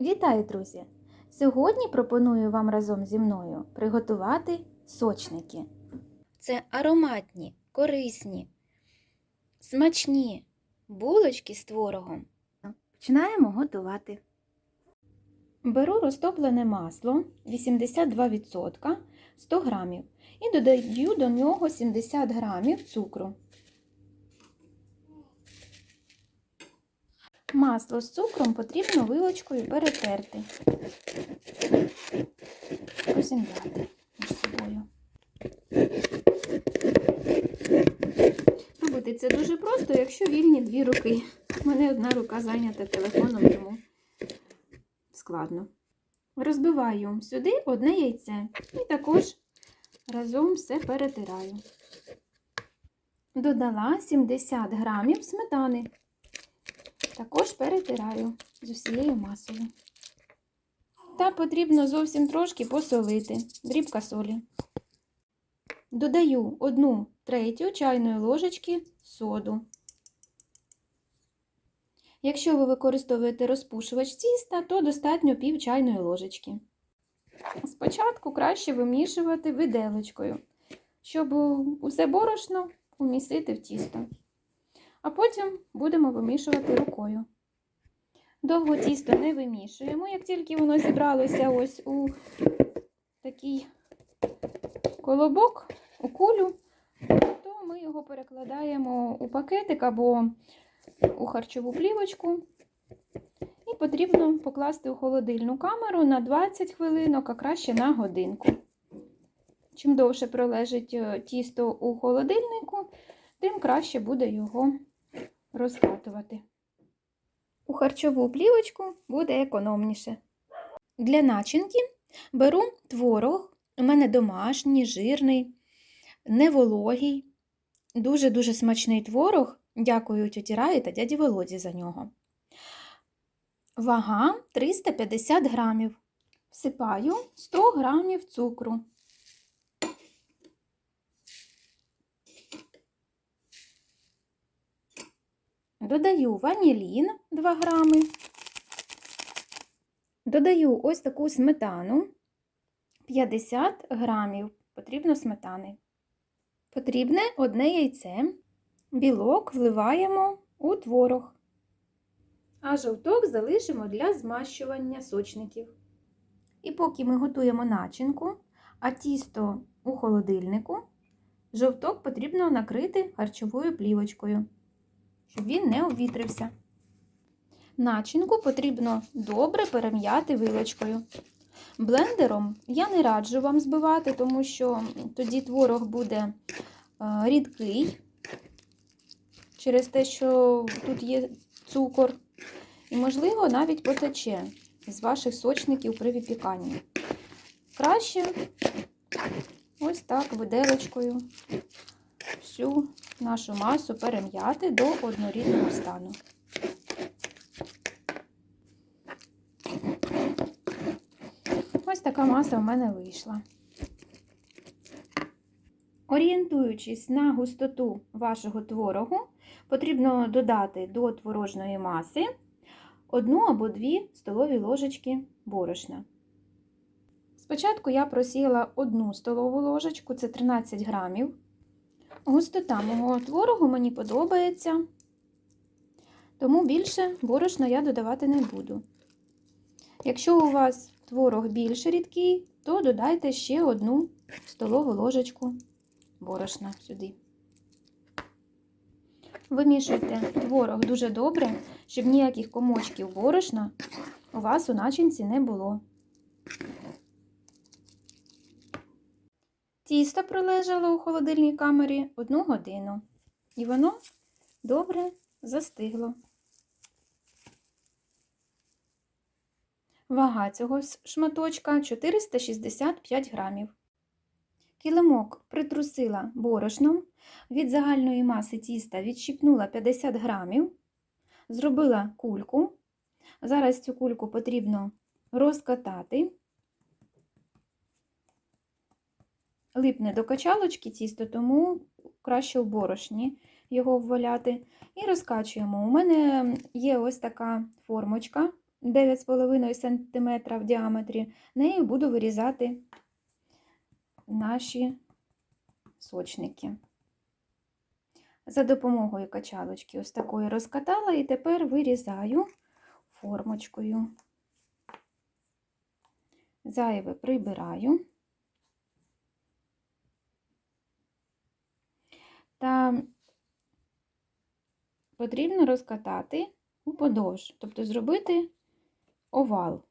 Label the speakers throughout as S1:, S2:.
S1: Вітаю, друзі! Сьогодні пропоную вам разом зі мною приготувати сочники. Це ароматні, корисні, смачні булочки з творогом. Починаємо готувати. Беру розтоплене масло 82% 100 грамів і додаю до нього 70 грамів цукру. Масло з цукром потрібно вилочкою перетерти, розім'яти між собою. Робити це дуже просто, якщо вільні дві руки. У мене одна рука зайнята телефоном, тому складно. Розбиваю сюди одне яйце і також разом все перетираю. Додала 70 грамів сметани. Також перетираю з усією масою. Та потрібно зовсім трошки посолити, дрібка солі. Додаю 1 третю чайної ложечки соду. Якщо ви використовуєте розпушувач тіста, то достатньо пів чайної ложечки. Спочатку краще вимішувати виделочкою, щоб усе борошно умістити в тісто а потім будемо вимішувати рукою. Довго тісто не вимішуємо, як тільки воно зібралося ось у такий колобок, у кулю, то ми його перекладаємо у пакетик або у харчову плівочку. І потрібно покласти у холодильну камеру на 20 хвилинок, а краще на годинку. Чим довше пролежить е, тісто у холодильнику, тим краще буде його розкатувати. У харчову плівочку буде економніше. Для начинки беру творог, у мене домашній, жирний, невологий, дуже-дуже смачний творог. Дякую тьоті Раї та дяді Володі за нього. Вага 350 грамів. Всипаю 100 грамів цукру. Додаю ванілін 2 грами. Додаю ось таку сметану 50 грамів. Потрібно сметани. Потрібне одне яйце. Білок вливаємо у творог. А жовток залишимо для змащування сочників. І поки ми готуємо начинку, а тісто у холодильнику, жовток потрібно накрити харчовою плівочкою щоб він не обвітрився. Начинку потрібно добре перем'яти вилочкою. Блендером я не раджу вам збивати, тому що тоді творог буде рідкий, через те, що тут є цукор, і, можливо, навіть потече з ваших сочників при випіканні. Краще ось так виделочкою всю нашу масу перем'яти до однорідного стану. Ось така маса в мене вийшла. Орієнтуючись на густоту вашого творогу, потрібно додати до творожної маси одну або дві столові ложечки борошна. Спочатку я просіяла одну столову ложечку, це 13 грамів. Густота мого творогу мені подобається, тому більше борошна я додавати не буду. Якщо у вас творог більш рідкий, то додайте ще одну столову ложечку борошна сюди. Вимішуйте творог дуже добре, щоб ніяких комочків борошна у вас у начинці не було. Тісто пролежало у холодильній камері одну годину, і воно добре застигло. Вага цього шматочка 465 грамів. Килимок притрусила борошном, від загальної маси тіста відщипнула 50 грамів, зробила кульку. Зараз цю кульку потрібно розкатати. Липне до качалочки тісто, тому краще в борошні його вваляти. І розкачуємо. У мене є ось така формочка 9,5 см в діаметрі, нею буду вирізати наші сочники. За допомогою качалочки ось такої розкатала і тепер вирізаю формочкою. Зайве прибираю. Та потрібно розкатати уподовж, тобто зробити овал.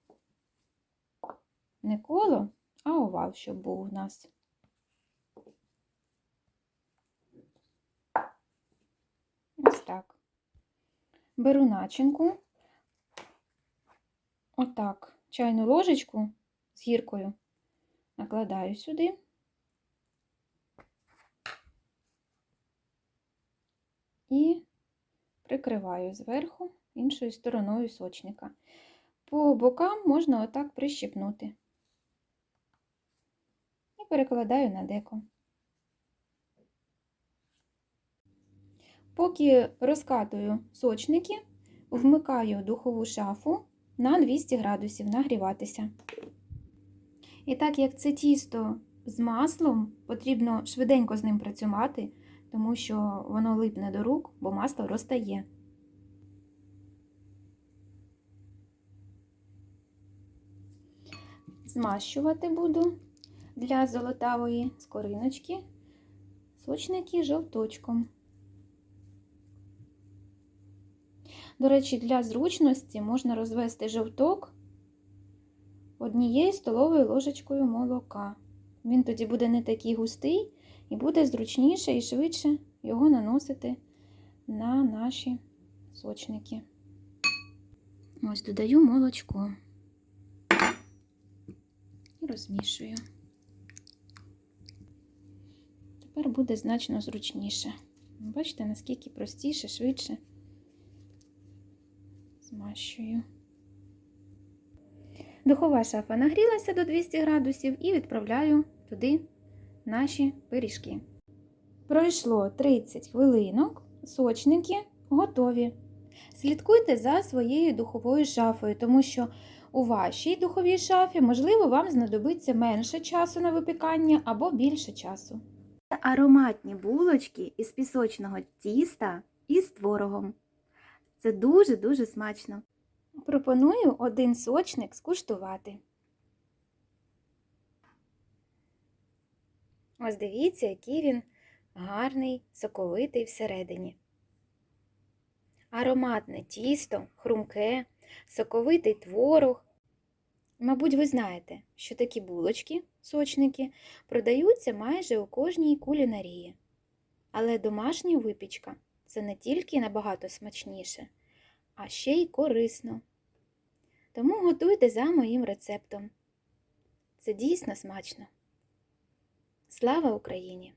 S1: Не коло, а овал, щоб був у нас. Ось так. Беру начинку, отак, чайну ложечку з гіркою накладаю сюди. І прикриваю зверху іншою стороною сочника. По бокам можна отак прищипнути. І перекладаю на деко. Поки розкатую сочники, вмикаю духову шафу на 200 градусів нагріватися. І так як це тісто з маслом, потрібно швиденько з ним працювати, тому що воно липне до рук, бо масло розтає. Змащувати буду для золотавої скориночки сочники жовточком. До речі, для зручності можна розвести жовток однією столовою ложечкою молока. Він тоді буде не такий густий і буде зручніше і швидше його наносити на наші сочники. Ось додаю молочко і розмішую. Тепер буде значно зручніше. Бачите, наскільки простіше, швидше змащую. Духова шафа нагрілася до 200 градусів і відправляю туди наші пиріжки. Пройшло 30 хвилинок, сочники готові. Слідкуйте за своєю духовою шафою, тому що у вашій духовій шафі, можливо, вам знадобиться менше часу на випікання або більше часу.
S2: Ароматні булочки із пісочного тіста і з творогом. Це дуже-дуже смачно.
S1: Пропоную один сочник скуштувати. Ось дивіться, який він гарний, соковитий всередині. Ароматне тісто, хрумке, соковитий творог. Мабуть, ви знаєте, що такі булочки, сочники, продаються майже у кожній кулінарії. Але домашня випічка це не тільки набагато смачніше, а ще й корисно. Тому готуйте за моїм рецептом. Це дійсно смачно. Слава Україні!